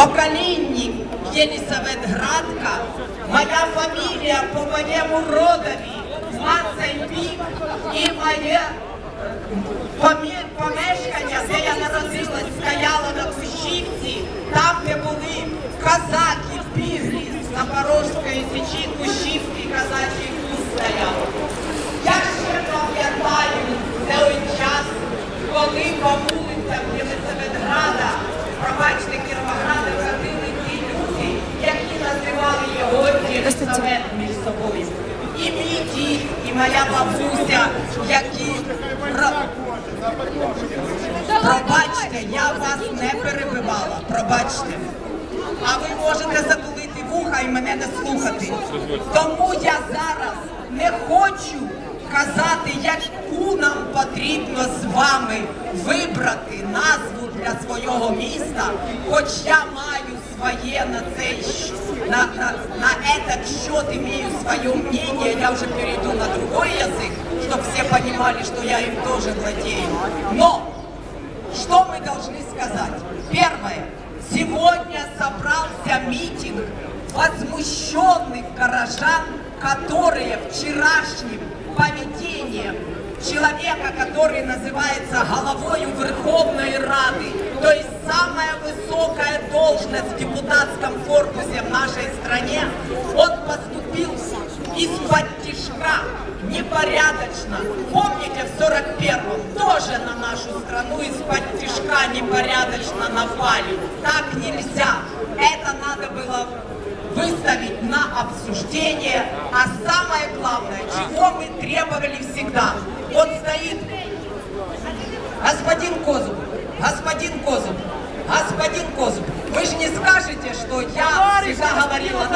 поколінні Єлісаветградка, моя фамілія по моєму родові, Мацайбік і моє помешкання, де я народилась, стояло на Кущівці, там, де були козаки, Єлисавет між собою. І мій дід, і моя бабуся, які Пробачте, я вас не перебивала. Пробачте. А ви можете затулити вуха і мене не слухати. Тому я зараз не хочу казати, яку нам потрібно з вами вибрати назву для свого міста, хоч я маю своє на на, на, на этот счет имею свое мнение, я уже перейду на другой язык, чтобы все понимали, что я им тоже владею. Но что мы должны сказать? Первое. Сегодня собрался митинг возмущенных горожан, которые вчерашним поведением человека, который называется головою Верховной Рады, то есть самая высокая должность в депутатском корпусе в нашей стране, он поступил из-под тишка, непорядочно. Помните, в 41-м тоже на нашу страну из-под тишка непорядочно напали. Так нельзя. Это надо было выставить на обсуждение. А самое главное, чего мы требовали всегда. Вот стоит господин Козуб, господин Козуб, господин Козуб. Вы же не скажете, что я всегда говорила,